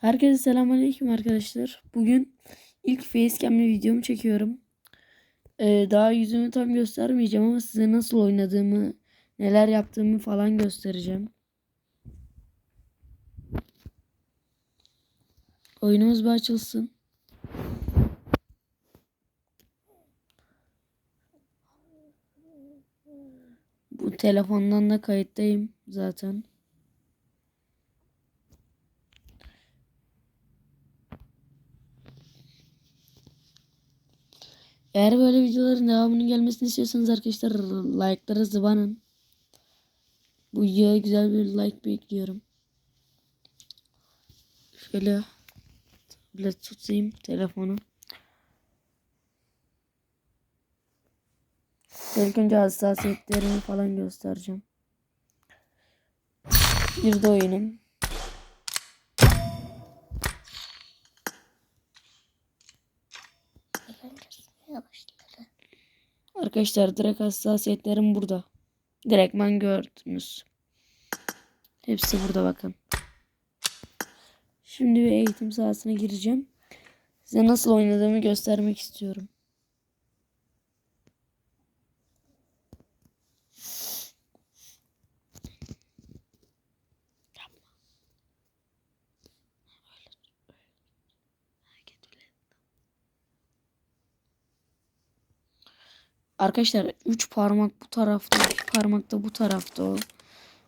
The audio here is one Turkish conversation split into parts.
Herkese selamünaleyküm arkadaşlar. Bugün ilk facecam'li videomu çekiyorum. Ee, daha yüzümü tam göstermeyeceğim ama size nasıl oynadığımı, neler yaptığımı falan göstereceğim. Oyunumuz bir açılsın. Bu telefondan da kayıttayım zaten. Eğer böyle videoların devamının gelmesini istiyorsanız arkadaşlar like'lara zıbanın. Bu videoya güzel bir like bekliyorum. Şöyle tablet tutayım telefonu. İlk önce hassasiyetlerimi falan göstereceğim. Bir de oyunum. Arkadaşlar direkt hassasiyetlerim burada. Direktman gördünüz. Hepsi burada bakın. Şimdi bir eğitim sahasına gireceğim. Size nasıl oynadığımı göstermek istiyorum. Arkadaşlar 3 parmak bu tarafta, 2 parmak da bu tarafta o.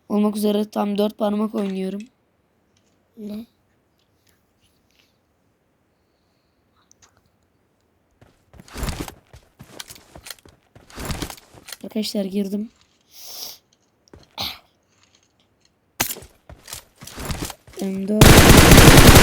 Olmak üzere tam 4 parmak oynuyorum. Ne? Arkadaşlar girdim. M4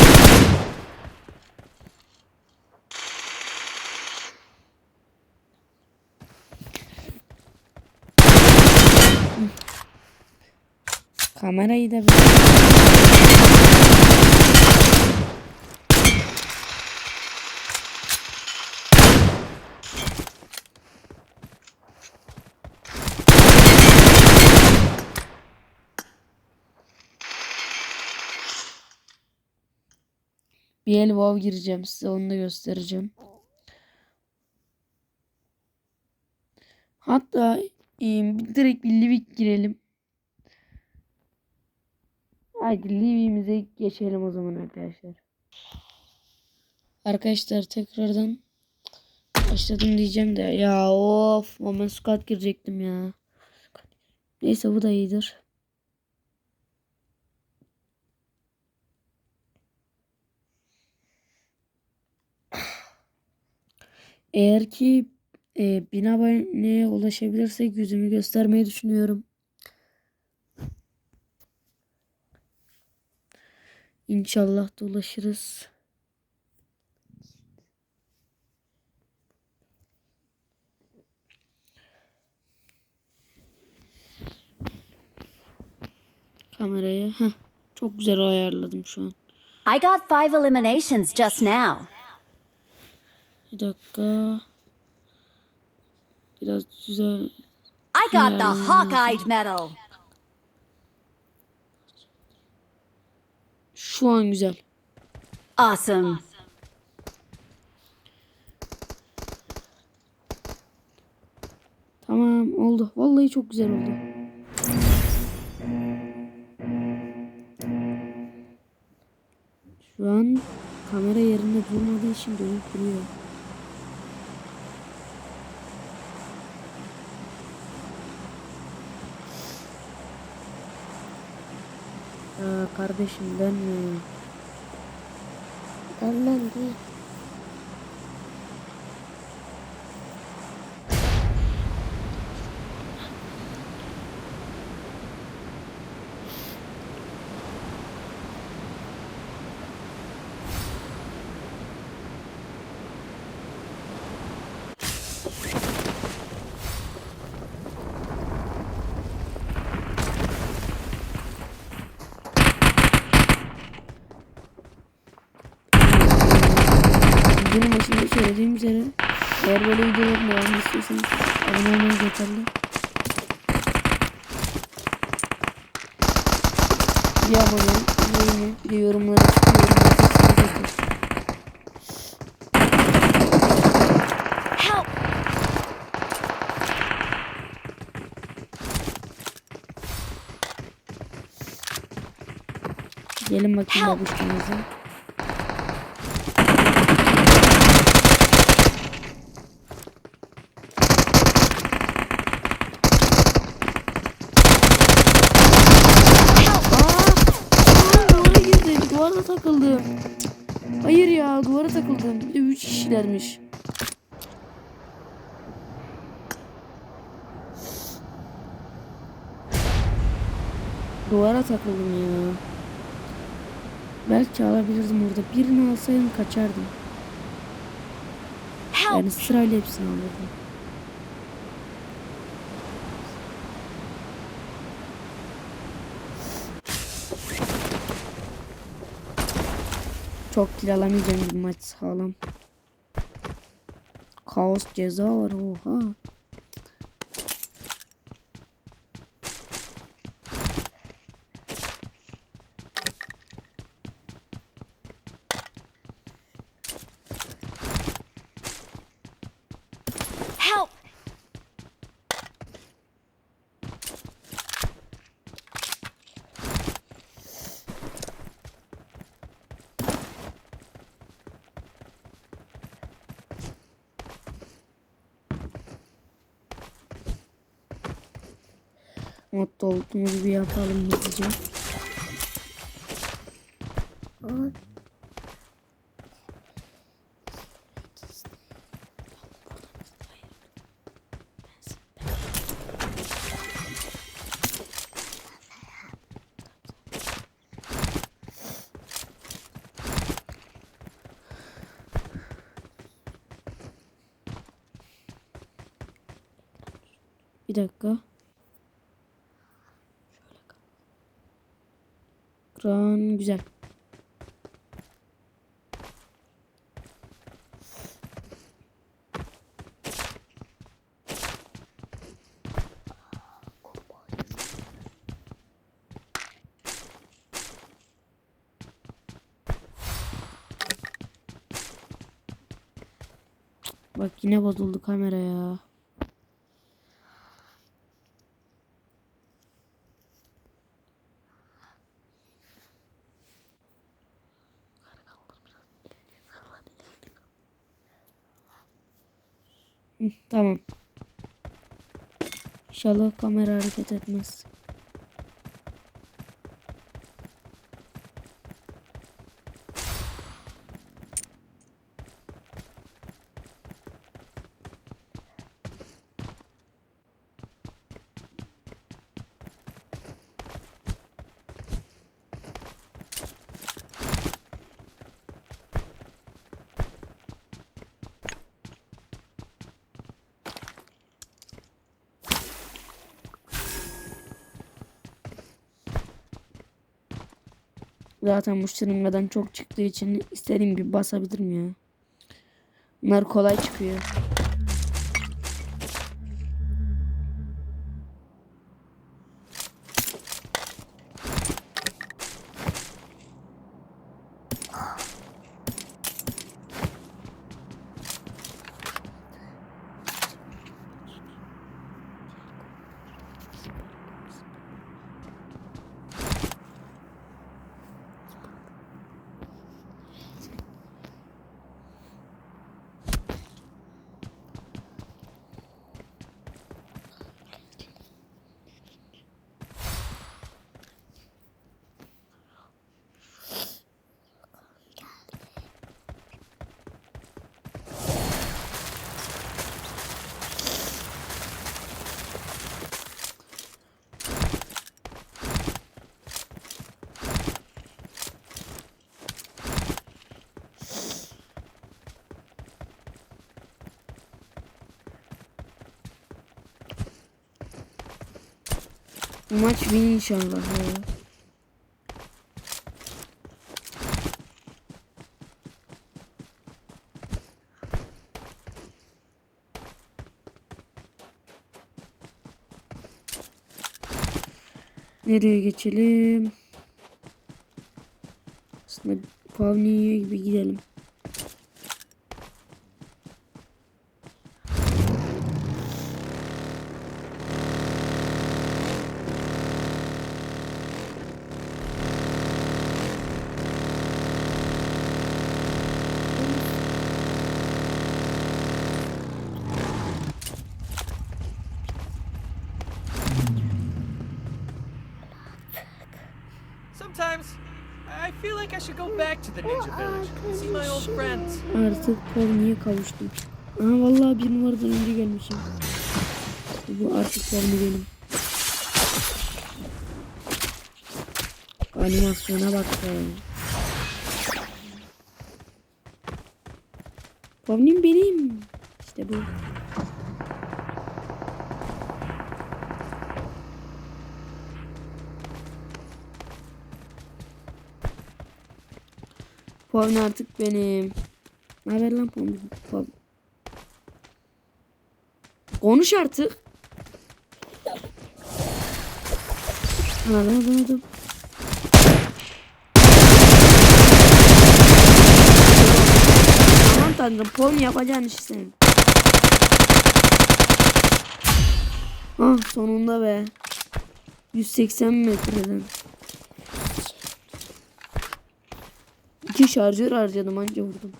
Kamerayı da bir... Bir el wow gireceğim size onu da göstereceğim. Hatta direkt bir Livik girelim. Haydi Livik'imize geçelim o zaman arkadaşlar. Arkadaşlar tekrardan başladım diyeceğim de ya of Moment Squad girecektim ya. Neyse bu da iyidir. Eğer ki e, bin aboneye ulaşabilirsek yüzümü göstermeyi düşünüyorum. İnşallah da ulaşırız. Kamerayı heh, çok güzel ayarladım şu an. I got five eliminations just now. Bir dakika. Biraz güzel. I got the. Hawkeye medal. Şu an güzel. Awesome. Tamam oldu. Vallahi çok güzel oldu. Şu an kamera yerinde durmadığı için dönüp duruyor. Aa, kardeşim ben mi? Değil. Videonun başında söylediğim üzere eğer böyle videoların devamını istiyorsanız abone olmanız yeterli. Bir abone, beğeni, bir yorumlara yorumlara Gelin bakayım babuşkanıza. Duvara takıldım. Hayır ya duvara takıldım. Bir de 3 kişilermiş. Duvara takıldım ya. Belki alabilirdim orada. Birini alsaydım kaçardım. Yani sırayla hepsini alırdım. Çok kill alamayacağım bir maç sağlam. Kaos ceza var oha. Help! Mutlu olduğumuz bir yapalım hızlıca. Bir dakika. Kran güzel. Bak yine bozuldu kamera ya. Tamam. İnşallah kamera hareket etmez. Zaten bu çok çıktığı için istediğim gibi basabilirim ya. Bunlar kolay çıkıyor. Maç win inşallah ya. Nereye geçelim? Aslında Pavniye gibi gidelim. Feel like I should go back to the ninja village see my old friends. Artık Pony'ye kavuştum. Aha vallahi bir numaradan önce gelmişim. Bu artık Pony benim. Animasyona bak be. Pony'm benim. İşte bu. Pony artık benim. Ne haber lan Pony? Pony. Konuş artık. Anladım anladım. Aman tanrım Pony yapacağın işi senin. Ah sonunda be. 180 metreden. Şarjör harcadım anca vurdum.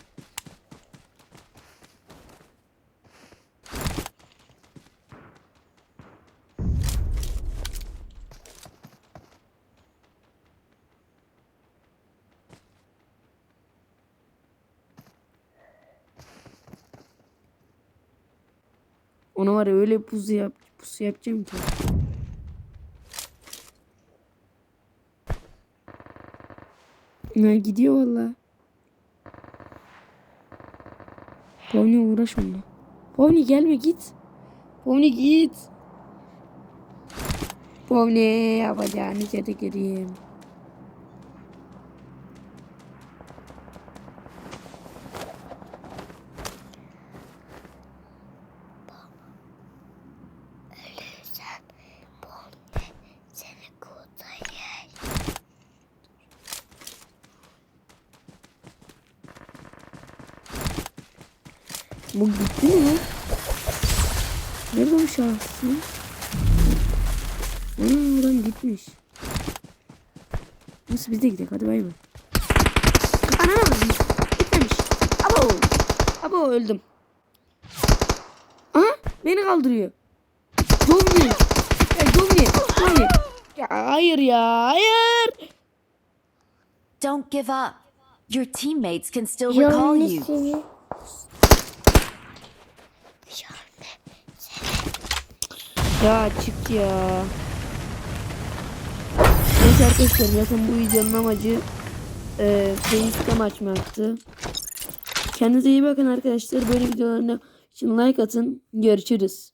Ona var ya öyle pusu yap pusu yapacağım ki. Ne gidiyor valla. Pony uğraş onunla. Pony gelme git. Pony git. Pony yapacağını çekerim. Bu gitti mi lan? Nerede bu şahsı? Ana adam gitmiş. Nasıl biz de gidelim hadi bay bay. Ana gitmemiş. Abo. Abo öldüm. Aha beni kaldırıyor. Zombi. Ya zombi. Zombi. Ya hayır ya hayır. Don't give up. Your teammates can still recall you. Ya çık ya. Neyse arkadaşlar zaten bu videonun amacı e, facecam açmaktı. Kendinize iyi bakın arkadaşlar. Böyle videolarına için like atın. Görüşürüz.